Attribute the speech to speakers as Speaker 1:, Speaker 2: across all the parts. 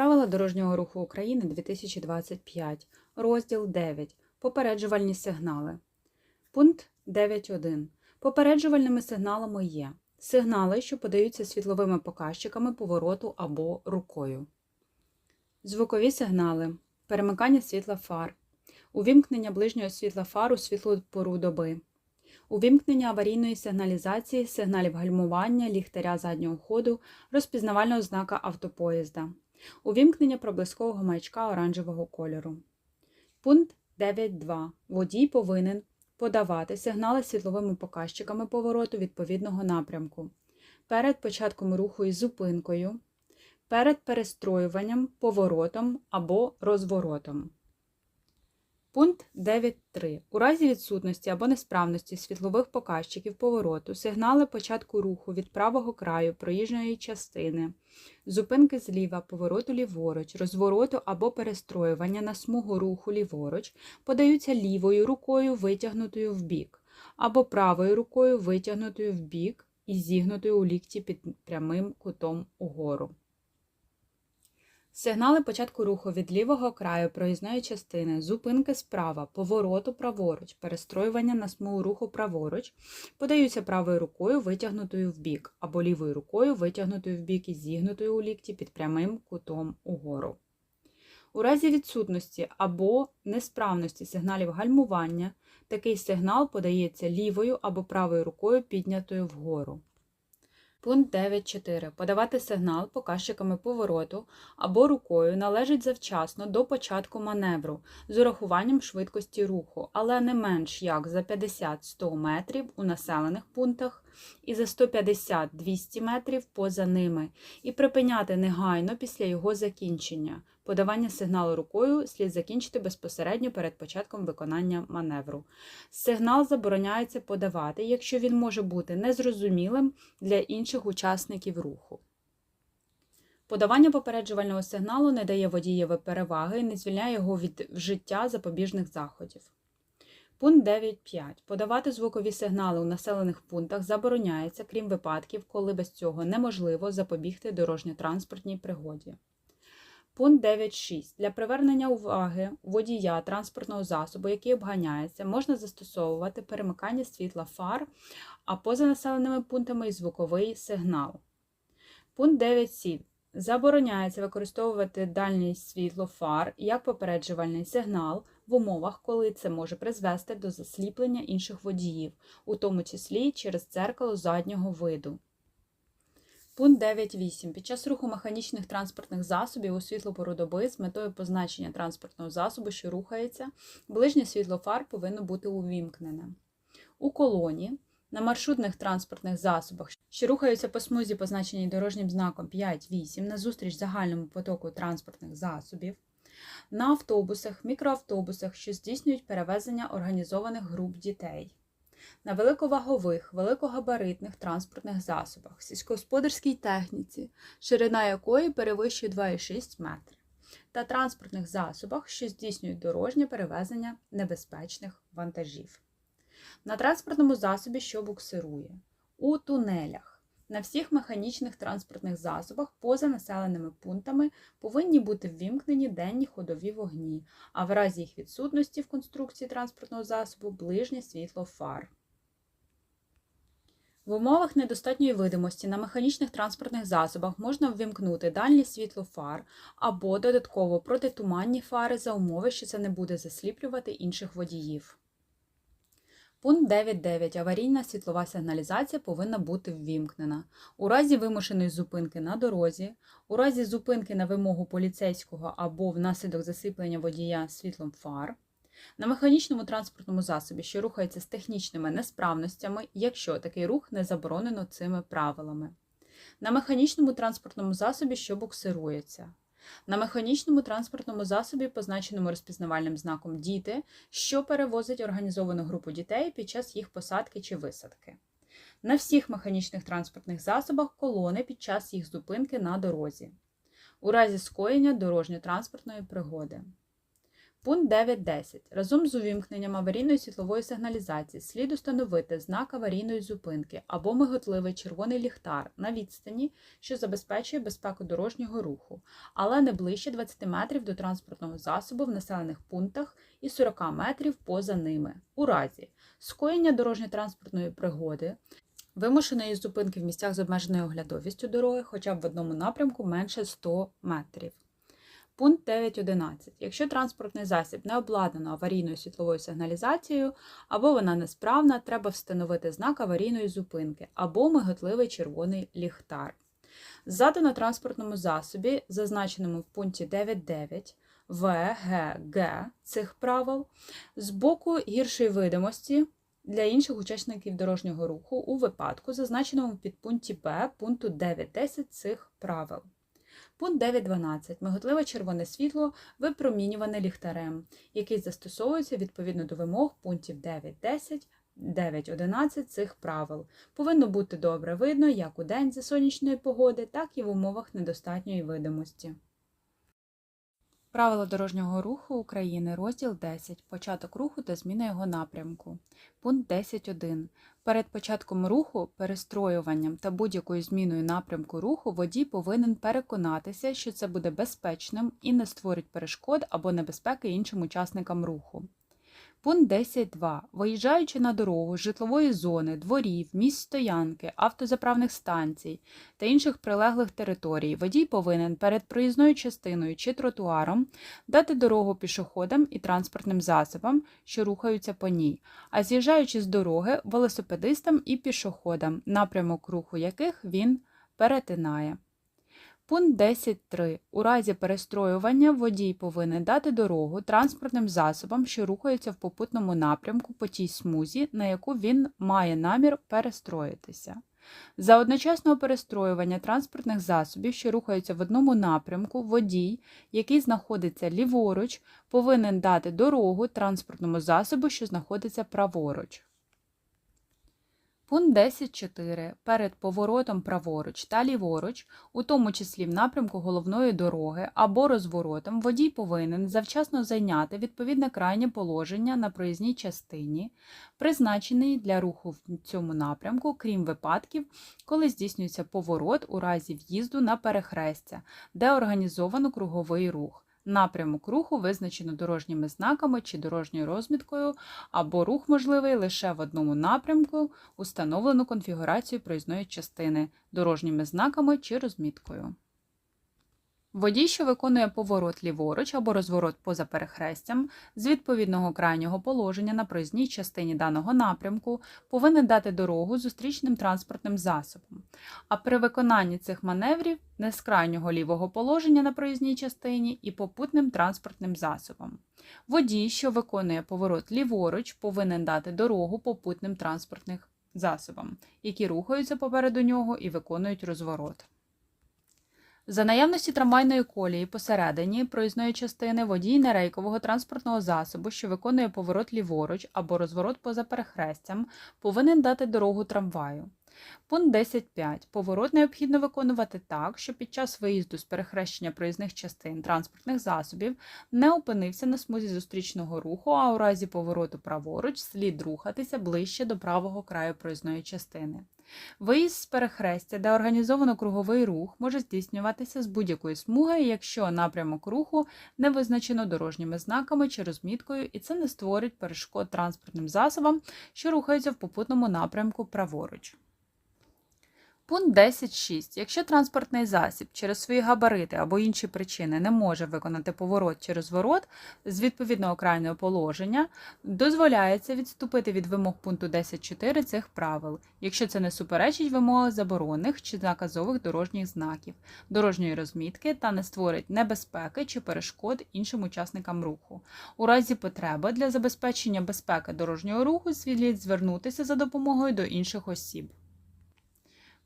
Speaker 1: Правила дорожнього руху України 2025. Розділ 9. Попереджувальні сигнали. Пункт 9.1. Попереджувальними сигналами є сигнали, що подаються світловими показчиками повороту або рукою. Звукові сигнали. Перемикання світла фар. Увімкнення ближнього світла фар у світлу пору доби. Увімкнення аварійної сигналізації, сигналів гальмування, ліхтаря заднього ходу, розпізнавального знака автопоїзда. Увімкнення проблискового маячка оранжевого кольору. Пункт 9.2. Водій повинен подавати сигнали світловими показчиками повороту відповідного напрямку перед початком руху із зупинкою, перед перестроюванням, поворотом або розворотом. Пункт 9.3. У разі відсутності або несправності світлових показчиків повороту, сигнали початку руху від правого краю проїжджої частини, зупинки зліва, повороту ліворуч, розвороту або перестроювання на смугу руху ліворуч подаються лівою рукою витягнутою вбік, або правою рукою витягнутою вбік і зігнутою у лікті під прямим кутом угору. Сигнали початку руху від лівого краю проїзної частини, зупинки справа, повороту праворуч, перестроювання на смугу руху праворуч подаються правою рукою витягнутою вбік, або лівою рукою витягнутою вбік і зігнутою у лікті під прямим кутом угору. У разі відсутності або несправності сигналів гальмування такий сигнал подається лівою або правою рукою піднятою вгору. Пункт 9.4. Подавати сигнал показчиками повороту або рукою належить завчасно до початку маневру з урахуванням швидкості руху, але не менш як за 50-100 метрів у населених пунктах і за 150-200 метрів поза ними, і припиняти негайно після його закінчення. Подавання сигналу рукою слід закінчити безпосередньо перед початком виконання маневру. Сигнал забороняється подавати, якщо він може бути незрозумілим для інших учасників руху. Подавання попереджувального сигналу не дає водієві переваги і не звільняє його від вжиття запобіжних заходів. Пункт 9.5. Подавати звукові сигнали у населених пунктах забороняється, крім випадків, коли без цього неможливо запобігти дорожньо-транспортній пригоді. Пункт 9.6. Для привернення уваги водія транспортного засобу, який обганяється, можна застосовувати перемикання світла фар, а поза населеними пунктами і звуковий сигнал. Пункт 9.7. Забороняється використовувати дальнє світло фар як попереджувальний сигнал в умовах, коли це може призвести до засліплення інших водіїв, у тому числі через дзеркало заднього виду. Пункт 9.8. Під час руху механічних транспортних засобів у світло пору доби з метою позначення транспортного засобу, що рухається, ближнє світло фар повинно бути увімкнене. У колоні на маршрутних транспортних засобах, що рухаються по смузі, позначеній дорожнім знаком 5-8 назустріч загальному потоку транспортних засобів, на автобусах, мікроавтобусах, що здійснюють перевезення організованих груп дітей на великовагових, великогабаритних транспортних засобах, сільськогосподарській техніці, ширина якої перевищує 2,6 метри, та транспортних засобах, що здійснюють дорожнє перевезення небезпечних вантажів. На транспортному засобі, що буксирує, у тунелях. На всіх механічних транспортних засобах поза населеними пунктами повинні бути ввімкнені денні ходові вогні, а в разі їх відсутності в конструкції транспортного засобу ближнє світло фар. В умовах недостатньої видимості на механічних транспортних засобах можна ввімкнути дальнє світло фар або додатково протитуманні фари за умови, що це не буде засліплювати інших водіїв. Пункт 9.9. Аварійна світлова сигналізація повинна бути ввімкнена. У разі вимушеної зупинки на дорозі, у разі зупинки на вимогу поліцейського або внаслідок засиплення водія світлом фар, на механічному транспортному засобі, що рухається з технічними несправностями, якщо такий рух не заборонено цими правилами, на механічному транспортному засобі, що буксирується, на механічному транспортному засобі, позначеному розпізнавальним знаком Діти, що перевозить організовану групу дітей під час їх посадки чи висадки, на всіх механічних транспортних засобах колони під час їх зупинки на дорозі, у разі скоєння дорожньо-транспортної пригоди. Пункт 9.10. Разом з увімкненням аварійної світлової сигналізації слід установити знак аварійної зупинки або миготливий червоний ліхтар на відстані, що забезпечує безпеку дорожнього руху, але не ближче 20 метрів до транспортного засобу в населених пунктах і 40 метрів поза ними. У разі скоєння дорожньо-транспортної пригоди, вимушеної зупинки в місцях з обмеженою оглядовістю дороги хоча б в одному напрямку менше 100 метрів. Пункт 9.11. Якщо транспортний засіб не обладнано аварійною світловою сигналізацією або вона несправна, треба встановити знак аварійної зупинки або миготливий червоний ліхтар. Ззаду на транспортному засобі, зазначеному в пункті 9.9 В, Г, Г цих правил, з боку гіршої видимості для інших учасників дорожнього руху у випадку, зазначеному в підпункті Б пункту 9.10 цих правил. Пункт 9.12. Миготливе червоне світло випромінюване ліхтарем, який застосовується відповідно до вимог пунктів 9.10, 9.11 цих правил. Повинно бути добре видно як у день за сонячної погоди, так і в умовах недостатньої видимості. Правила дорожнього руху України, розділ 10. Початок руху та зміна його напрямку. Пункт 10.1. Перед початком руху, перестроюванням та будь-якою зміною напрямку руху водій повинен переконатися, що це буде безпечним і не створить перешкод або небезпеки іншим учасникам руху. Пункт 10.2. Виїжджаючи на дорогу з житлової зони, дворів, місць стоянки, автозаправних станцій та інших прилеглих територій, водій повинен перед проїзною частиною чи тротуаром дати дорогу пішоходам і транспортним засобам, що рухаються по ній, а з'їжджаючи з дороги велосипедистам і пішоходам, напрямок руху яких він перетинає. Пункт 10.3. У разі перестроювання водій повинен дати дорогу транспортним засобам, що рухаються в попутному напрямку по тій смузі, на яку він має намір перестроїтися. За одночасного перестроювання транспортних засобів, що рухаються в одному напрямку, водій, який знаходиться ліворуч, повинен дати дорогу транспортному засобу, що знаходиться праворуч. Пункт 10.4. Перед поворотом праворуч та ліворуч, у тому числі в напрямку головної дороги або розворотом, водій повинен завчасно зайняти відповідне крайнє положення на проїзній частині, призначений для руху в цьому напрямку, крім випадків, коли здійснюється поворот у разі в'їзду на перехрестя, де організовано круговий рух. Напрямок руху визначено дорожніми знаками чи дорожньою розміткою, або рух можливий лише в одному напрямку, установлену конфігурацію проїзної частини дорожніми знаками чи розміткою. Водій, що виконує поворот ліворуч або розворот поза перехрестям з відповідного крайнього положення на проїзній частині даного напрямку, повинен дати дорогу зустрічним транспортним засобам. А при виконанні цих маневрів не з крайнього лівого положення на проїзній частині і попутним транспортним засобам. Водій, що виконує поворот ліворуч, повинен дати дорогу попутним транспортним засобам, які рухаються попереду нього і виконують розворот. За наявності трамвайної колії посередині проїзної частини водій нерейкового транспортного засобу, що виконує поворот ліворуч або розворот поза перехрестям, повинен дати дорогу трамваю. Пункт 10.5. Поворот необхідно виконувати так, щоб під час виїзду з перехрещення проїзних частин транспортних засобів не опинився на смузі зустрічного руху, а у разі повороту праворуч слід рухатися ближче до правого краю проїзної частини. Виїзд з перехрестя, де організовано круговий рух, може здійснюватися з будь-якої смуги, якщо напрямок руху не визначено дорожніми знаками чи розміткою, і це не створить перешкод транспортним засобам, що рухаються в попутному напрямку праворуч. Пункт 10.6. Якщо транспортний засіб через свої габарити або інші причини не може виконати поворот чи розворот з відповідного крайнього положення, дозволяється відступити від вимог пункту 10.4 цих правил, якщо це не суперечить вимогах заборонених чи наказових дорожніх знаків, дорожньої розмітки та не створить небезпеки чи перешкод іншим учасникам руху. У разі потреби для забезпечення безпеки дорожнього руху слід звернутися за допомогою до інших осіб.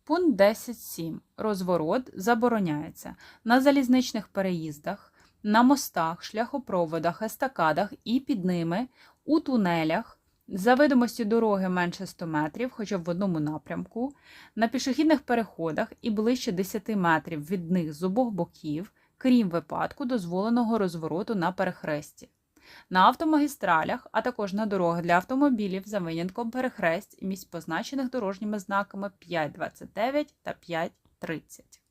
Speaker 1: Пункт 10.7. Розворот забороняється на залізничних переїздах, на мостах, шляхопроводах, естакадах і під ними, у тунелях, за видимості дороги менше 100 метрів, хоча б в одному напрямку, на пішохідних переходах і ближче 10 метрів від них з обох боків, крім випадку дозволеного розвороту на перехресті. На автомагістралях, а також на дорогах для автомобілів за винятком перехресть місць позначених дорожніми знаками 5.29 та 5.30.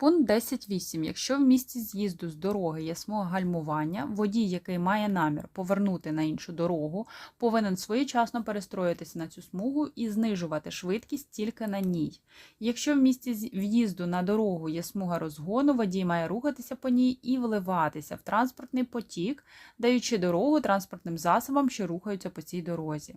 Speaker 1: Пункт 10.8. Якщо в місці з'їзду з дороги є смуга гальмування, водій, який має намір повернути на іншу дорогу, повинен своєчасно перестроїтися на цю смугу і знижувати швидкість тільки на ній. Якщо в місці в'їзду на дорогу є смуга розгону, водій має рухатися по ній і вливатися в транспортний потік, даючи дорогу транспортним засобам, що рухаються по цій дорозі.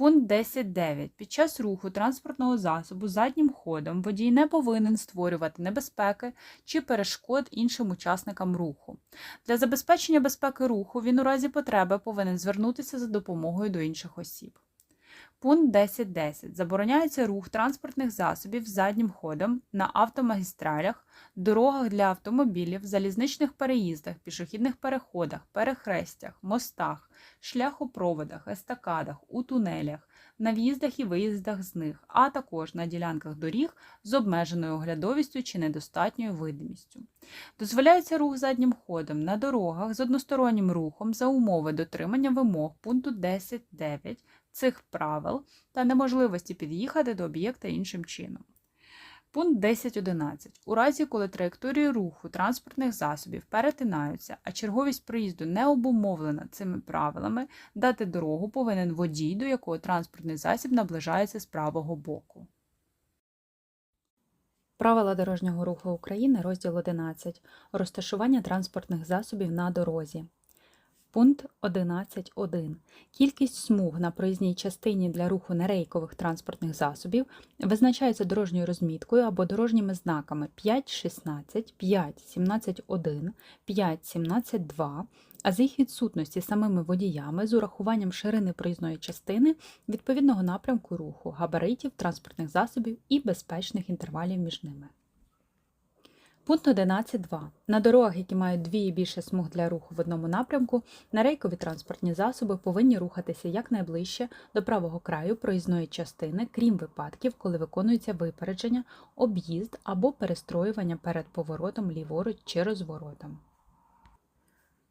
Speaker 1: Пункт 10.9. Під час руху транспортного засобу заднім ходом водій не повинен створювати небезпеки чи перешкод іншим учасникам руху. Для забезпечення безпеки руху він у разі потреби повинен звернутися за допомогою до інших осіб. Пункт 10.10. Забороняється рух транспортних засобів заднім ходом на автомагістралях, дорогах для автомобілів, залізничних переїздах, пішохідних переходах, перехрестях, мостах, шляхопроводах, естакадах, у тунелях, на в'їздах і виїздах з них, а також на ділянках доріг з обмеженою оглядовістю чи недостатньою видимістю. Дозволяється рух заднім ходом на дорогах з одностороннім рухом за умови дотримання вимог пункту 10.9 цих правил та неможливості під'їхати до об'єкта іншим чином. Пункт 10.11. У разі, коли траєкторії руху транспортних засобів перетинаються, а черговість проїзду не обумовлена цими правилами, дати дорогу повинен водій, до якого транспортний засіб наближається з правого боку. Правила дорожнього руху України, розділ 11. Розташування транспортних засобів на дорозі. Пункт 11.1. Кількість смуг на проїзній частині для руху нерейкових транспортних засобів визначається дорожньою розміткою або дорожніми знаками 5.16, 5.17.1, 5.17.2, а з їх відсутності самими водіями з урахуванням ширини проїзної частини відповідного напрямку руху, габаритів транспортних засобів і безпечних інтервалів між ними. Пункт 11.2. На дорогах, які мають дві і більше смуг для руху в одному напрямку, нарейкові транспортні засоби повинні рухатися якнайближче до правого краю проїзної частини, крім випадків, коли виконується випередження, об'їзд або перестроювання перед поворотом ліворуч чи розворотом.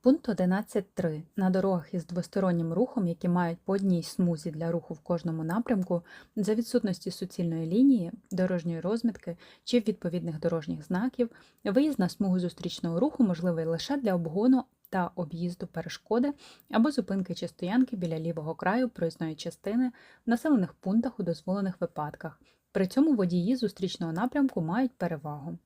Speaker 1: Пункт 11.3. На дорогах із двостороннім рухом, які мають по одній смузі для руху в кожному напрямку, за відсутності суцільної лінії, дорожньої розмітки чи відповідних дорожніх знаків, виїзд на смугу зустрічного руху можливий лише для обгону та об'їзду перешкоди або зупинки чи стоянки біля лівого краю проїзної частини в населених пунктах у дозволених випадках. При цьому водії зустрічного напрямку мають перевагу.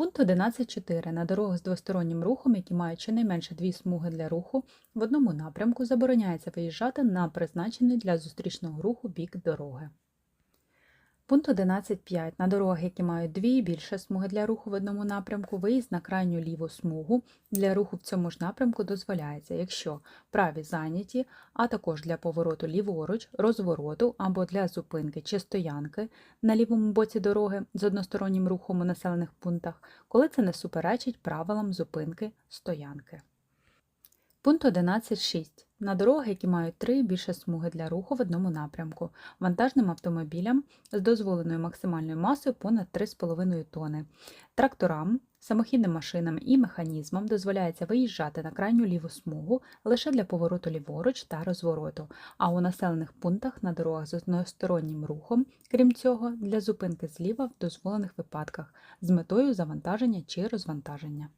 Speaker 1: Пункт 11.4. На дорогах з двостороннім рухом, які мають щонайменше дві смуги для руху, в одному напрямку забороняється виїжджати на призначений для зустрічного руху бік дороги. Пункт 11.5. На дорогах, які мають дві і більше смуги для руху в одному напрямку, виїзд на крайню ліву смугу для руху в цьому ж напрямку дозволяється, якщо праві зайняті, а також для повороту ліворуч, розвороту або для зупинки чи стоянки на лівому боці дороги з одностороннім рухом у населених пунктах, коли це не суперечить правилам зупинки стоянки. Пункт 11.6. На дорогах, які мають три більше смуги для руху в одному напрямку, вантажним автомобілям з дозволеною максимальною масою понад 3,5 тони, тракторам, самохідним машинам і механізмам дозволяється виїжджати на крайню ліву смугу лише для повороту ліворуч та розвороту, а у населених пунктах на дорогах з одностороннім рухом, крім цього, для зупинки зліва в дозволених випадках з метою завантаження чи розвантаження.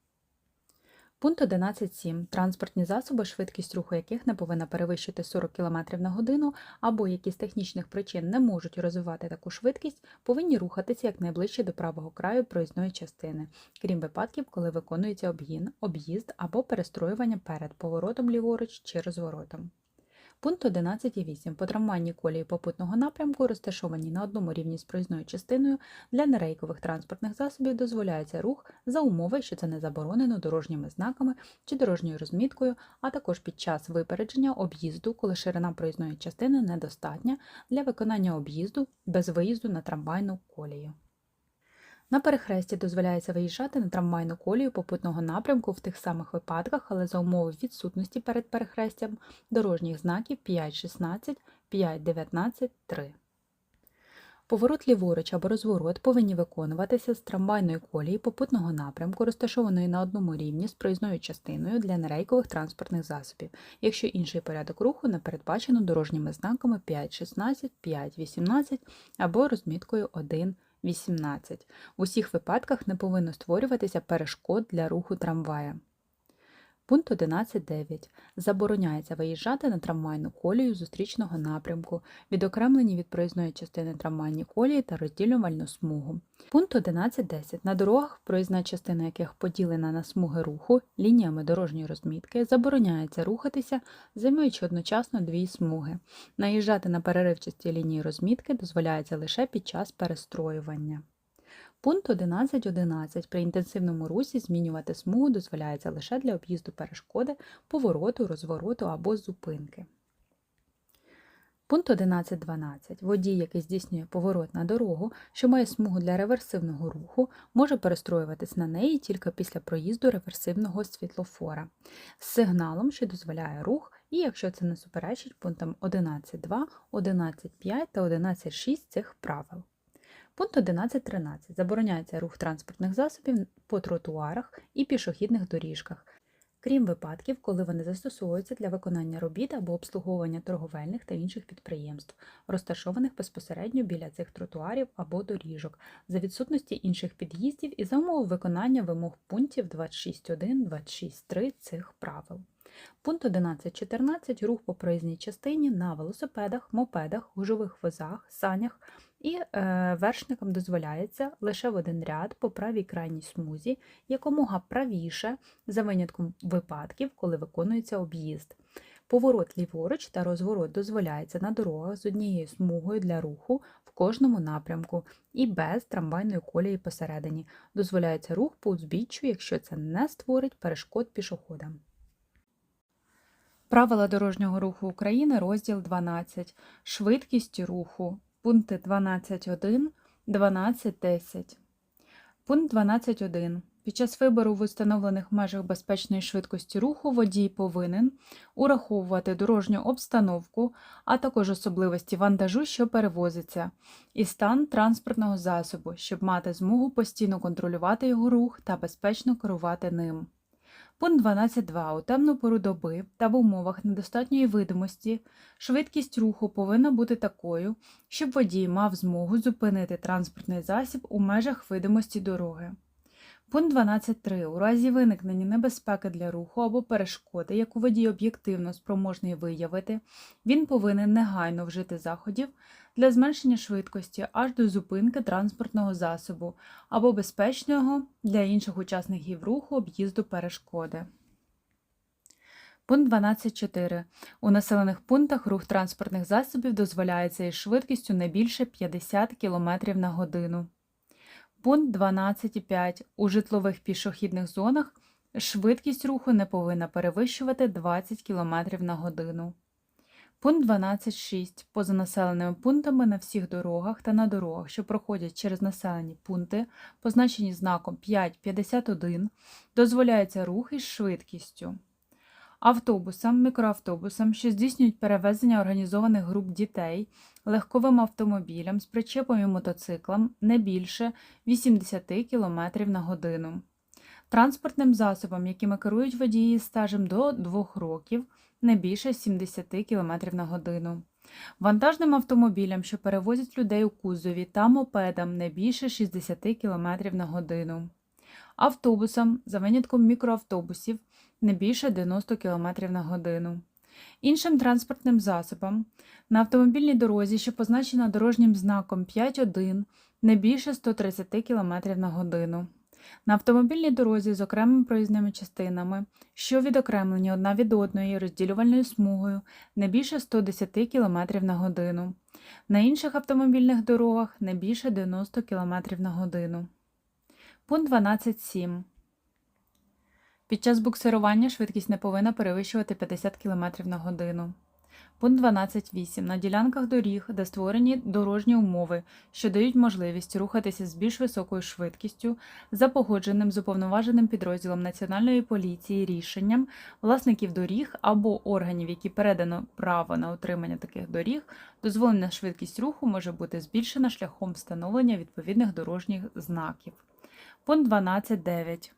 Speaker 1: Пункт 11.7. Транспортні засоби, швидкість руху яких не повинна перевищити 40 км на годину або які з технічних причин не можуть розвивати таку швидкість, повинні рухатися якнайближче до правого краю проїзної частини, крім випадків, коли виконується обгін, об'їзд або перестроювання перед поворотом ліворуч чи розворотом. Пункт 11.8. По трамвайній колії попутного напрямку, розташовані на одному рівні з проїзною частиною, для нерейкових транспортних засобів дозволяється рух за умови, що це не заборонено дорожніми знаками чи дорожньою розміткою, а також під час випередження об'їзду, коли ширина проїзної частини недостатня для виконання об'їзду без виїзду на трамвайну колію. На перехресті дозволяється виїжджати на трамвайну колію попутного напрямку в тих самих випадках, але за умови відсутності перед перехрестям дорожніх знаків 5.16, 5.19, 3. Поворот ліворуч або розворот повинні виконуватися з трамвайної колії попутного напрямку, розташованої на одному рівні з проїзною частиною для нерейкових транспортних засобів, якщо інший порядок руху не передбачено дорожніми знаками 5.16, 5.18 або розміткою 1.18. В усіх випадках не повинно створюватися перешкод для руху трамвая. Пункт 11.9. Забороняється виїжджати на трамвайну колію зустрічного напрямку, відокремлені від проїзної частини трамвайні колії та розділювальну смугу. Пункт 11.10. На дорогах, проїзна частина яких поділена на смуги руху лініями дорожньої розмітки, забороняється рухатися, займаючи одночасно дві смуги. Наїжджати на переривчасті лінії розмітки дозволяється лише під час перестроювання. Пункт 11.11. При інтенсивному русі змінювати смугу дозволяється лише для об'їзду перешкоди, повороту, розвороту або зупинки. Пункт 11.12. Водій, який здійснює поворот на дорогу, що має смугу для реверсивного руху, може перестроюватись на неї тільки після проїзду реверсивного світлофора з сигналом, що дозволяє рух, і якщо це не суперечить пунктам 11.2, 11.5 та 11.6 цих правил. Пункт 11.13. Забороняється рух транспортних засобів по тротуарах і пішохідних доріжках, крім випадків, коли вони застосовуються для виконання робіт або обслуговування торговельних та інших підприємств, розташованих безпосередньо біля цих тротуарів або доріжок, за відсутності інших під'їздів і за умови виконання вимог пунктів 26.1, 26.3 цих правил. Пункт 11.14. Рух по проїзній частині на велосипедах, мопедах, гужових возах, санях і е, вершникам дозволяється лише в один ряд по правій крайній смузі, якомога правіше, за винятком випадків, коли виконується об'їзд. Поворот ліворуч та розворот дозволяється на дорогах з однією смугою для руху в кожному напрямку і без трамвайної колії посередині. Дозволяється рух по узбіччю, якщо це не створить перешкод пішоходам. Правила дорожнього руху України, розділ 12. Швидкість руху. Пункти 12.1, 12.10. Пункт 12.1. Під час вибору в установлених межах безпечної швидкості руху водій повинен ураховувати дорожню обстановку, а також особливості вантажу, що перевозиться, і стан транспортного засобу, щоб мати змогу постійно контролювати його рух та безпечно керувати ним. Пункт 12.2. У темну пору доби та в умовах недостатньої видимості швидкість руху повинна бути такою, щоб водій мав змогу зупинити транспортний засіб у межах видимості дороги. Пункт 12.3. У разі виникнення небезпеки для руху або перешкоди, яку водій об'єктивно спроможний виявити, він повинен негайно вжити заходів для зменшення швидкості аж до зупинки транспортного засобу або безпечного для інших учасників руху об'їзду перешкоди. Пункт 12.4. У населених пунктах рух транспортних засобів дозволяється із швидкістю не більше 50 км на годину. Пункт 12.5. У житлових пішохідних зонах швидкість руху не повинна перевищувати 20 км на годину. Пункт 12.6. Поза населеними пунктами на всіх дорогах та на дорогах, що проходять через населені пункти, позначені знаком 5.51, дозволяється рух із швидкістю. Автобусам, мікроавтобусам, що здійснюють перевезення організованих груп дітей, легковим автомобілям з причепом і мотоциклам не більше 80 км на годину. Транспортним засобам, якими керують водії стажем до 2 років, не більше 70 км на годину. Вантажним автомобілям, що перевозять людей у кузові та мопедам не більше 60 км на годину. Автобусам, за винятком мікроавтобусів, не більше 90 км на годину. Іншим транспортним засобам на автомобільній дорозі, що позначена дорожнім знаком 5.1, не більше 130 км на годину. На автомобільній дорозі з окремими проїзними частинами, що відокремлені одна від одної розділювальною смугою, не більше 110 км на годину. На інших автомобільних дорогах не більше 90 км на годину. Пункт 12.7. Під час буксирування швидкість не повинна перевищувати 50 км на годину. Пункт 12.8. На ділянках доріг, де створені дорожні умови, що дають можливість рухатися з більш високою швидкістю, за погодженим з уповноваженим підрозділом Національної поліції рішенням власників доріг або органів, які передано право на утримання таких доріг, дозволена швидкість руху може бути збільшена шляхом встановлення відповідних дорожніх знаків. Пункт 12.9.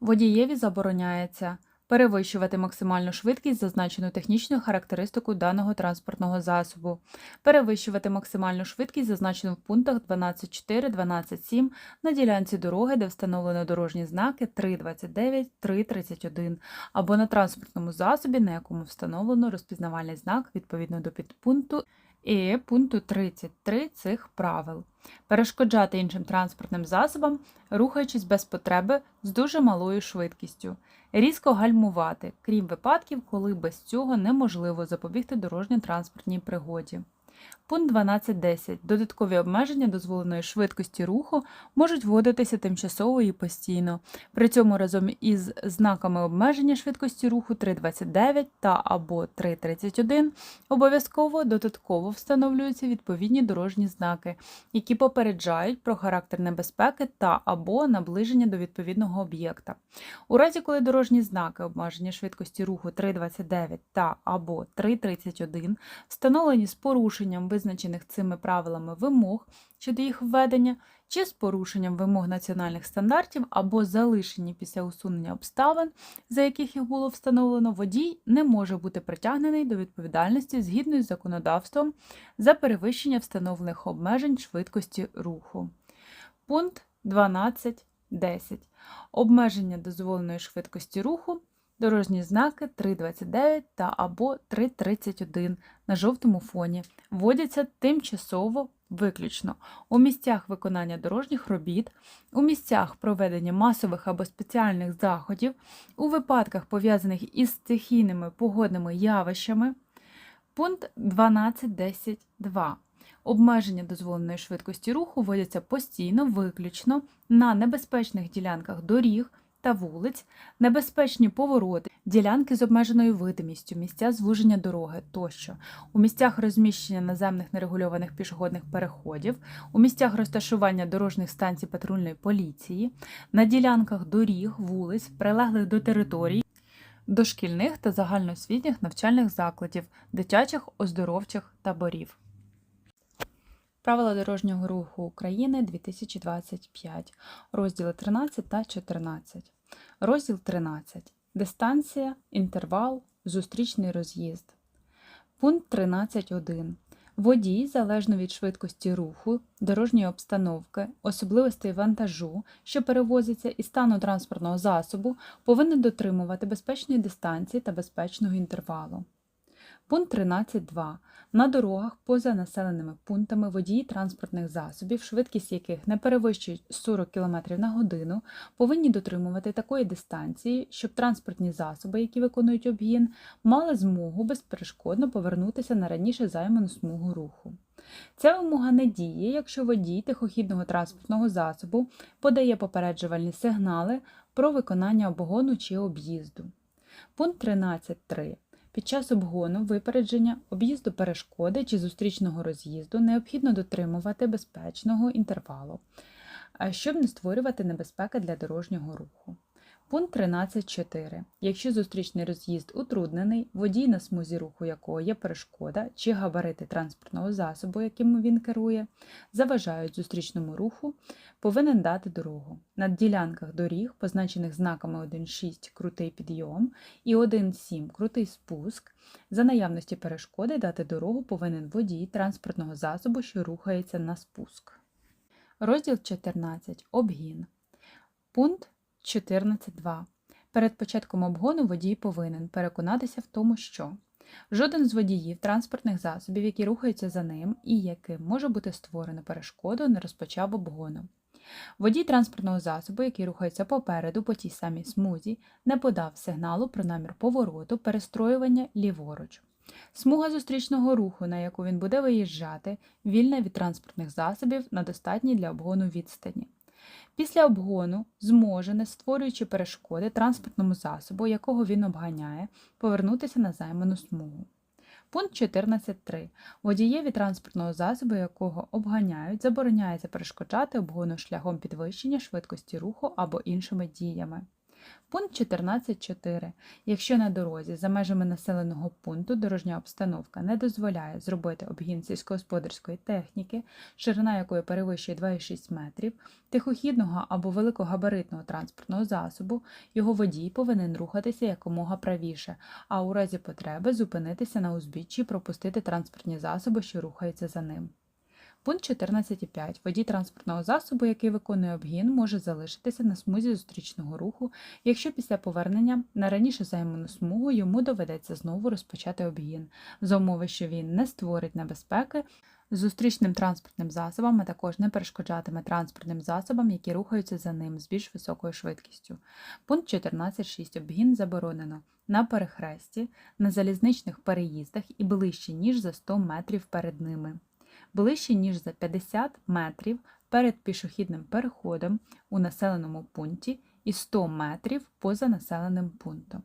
Speaker 1: Водієві забороняється перевищувати максимальну швидкість, зазначену технічною характеристикою даного транспортного засобу, перевищувати максимальну швидкість, зазначену в пунктах 12.4, 12.7 на ділянці дороги, де встановлено дорожні знаки 3.29, 3.31 або на транспортному засобі, на якому встановлено розпізнавальний знак відповідно до підпункту і пункту 33 цих правил. Перешкоджати іншим транспортним засобам, рухаючись без потреби з дуже малою швидкістю, різко гальмувати, крім випадків, коли без цього неможливо запобігти дорожньо-транспортній пригоді. Пункт 12.10. Додаткові обмеження дозволеної швидкості руху можуть вводитися тимчасово і постійно. При цьому разом із знаками обмеження швидкості руху 3.29 та або 3.31 обов'язково додатково встановлюються відповідні дорожні знаки, які попереджають про характер небезпеки та або наближення до відповідного об'єкта. У разі, коли дорожні знаки обмеження швидкості руху 3.29 та або 3.31 встановлені з порушенням визначених цими правилами вимог щодо їх введення, чи з порушенням вимог національних стандартів або залишені після усунення обставин, за яких їх було встановлено, водій не може бути притягнений до відповідальності згідно із законодавством за перевищення встановлених обмежень швидкості руху. Пункт 12.10. Обмеження дозволеної швидкості руху Дорожні знаки 3.29 та або 3.31 на жовтому фоні вводяться тимчасово виключно у місцях виконання дорожніх робіт, у місцях проведення масових або спеціальних заходів, у випадках пов'язаних із стихійними погодними явищами. Пункт 12.10.2. Обмеження дозволеної швидкості руху вводяться постійно виключно на небезпечних ділянках доріг та вулиць, небезпечні повороти, ділянки з обмеженою видимістю, місця звуження дороги тощо, у місцях розміщення наземних нерегульованих пішохідних переходів, у місцях розташування дорожніх станцій патрульної поліції, на ділянках доріг, вулиць, прилеглих до територій, дошкільних та загальноосвітніх навчальних закладів, дитячих оздоровчих таборів. Правила дорожнього руху України 2025, розділи 13 та 14. Розділ 13. Дистанція, інтервал, зустрічний роз'їзд. Пункт 13.1. Водій, залежно від швидкості руху, дорожньої обстановки, особливостей вантажу, що перевозиться і стану транспортного засобу, повинен дотримувати безпечної дистанції та безпечного інтервалу. Пункт 13.2. На дорогах поза населеними пунктами водії транспортних засобів, швидкість яких не перевищує 40 км на годину, повинні дотримувати такої дистанції, щоб транспортні засоби, які виконують обгін, мали змогу безперешкодно повернутися на раніше займану смугу руху. Ця вимога не діє, якщо водій тихохідного транспортного засобу подає попереджувальні сигнали про виконання обгону чи об'їзду. Пункт 13.3. Під час обгону, випередження, об'їзду перешкоди чи зустрічного роз'їзду необхідно дотримувати безпечного інтервалу, щоб не створювати небезпеки для дорожнього руху. Пункт 13.4. Якщо зустрічний роз'їзд утруднений, водій на смузі руху якого є перешкода чи габарити транспортного засобу, яким він керує, заважають зустрічному руху, повинен дати дорогу. На ділянках доріг, позначених знаками 1.6 крутий підйом і 1.7 крутий спуск, за наявності перешкоди дати дорогу повинен водій транспортного засобу, що рухається на спуск. Розділ 14. Обгін. Пункт 14.2. Перед початком обгону водій повинен переконатися в тому, що жоден з водіїв транспортних засобів, які рухаються за ним і яким може бути створено перешкоду, не розпочав обгону. Водій транспортного засобу, який рухається попереду по тій самій смузі, не подав сигналу про намір повороту, перестроювання ліворуч. Смуга зустрічного руху, на яку він буде виїжджати, вільна від транспортних засобів на достатній для обгону відстані. Після обгону зможе, не створюючи перешкоди транспортному засобу, якого він обганяє, повернутися на займану смугу. Пункт 14.3. Водієві транспортного засобу, якого обганяють, забороняється перешкоджати обгону шляхом підвищення швидкості руху або іншими діями. Пункт 14.4. Якщо на дорозі за межами населеного пункту дорожня обстановка не дозволяє зробити обгін сільськогосподарської техніки, ширина якої перевищує 2,6 метрів, тихохідного або великогабаритного транспортного засобу, його водій повинен рухатися якомога правіше, а у разі потреби зупинитися на узбіччі і пропустити транспортні засоби, що рухаються за ним. Пункт 14.5. Водій транспортного засобу, який виконує обгін, може залишитися на смузі зустрічного руху, якщо після повернення на раніше займану смугу йому доведеться знову розпочати обгін, за умови, що він не створить небезпеки зустрічним транспортним засобам, а також не перешкоджатиме транспортним засобам, які рухаються за ним з більш високою швидкістю. Пункт 14.6. Обгін заборонено на перехресті, на залізничних переїздах і ближче, ніж за 100 метрів перед ними ближче ніж за 50 метрів перед пішохідним переходом у населеному пункті і 100 метрів поза населеним пунктом.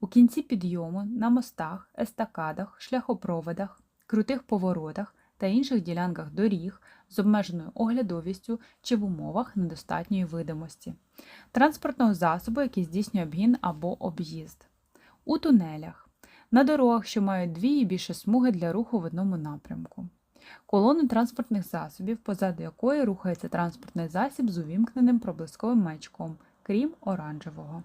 Speaker 1: У кінці підйому на мостах, естакадах, шляхопроводах, крутих поворотах та інших ділянках доріг з обмеженою оглядовістю чи в умовах недостатньої видимості, транспортного засобу, який здійснює обгін або об'їзд, у тунелях, на дорогах, що мають дві і більше смуги для руху в одному напрямку колону транспортних засобів, позаду якої рухається транспортний засіб з увімкненим проблисковим маячком, крім оранжевого.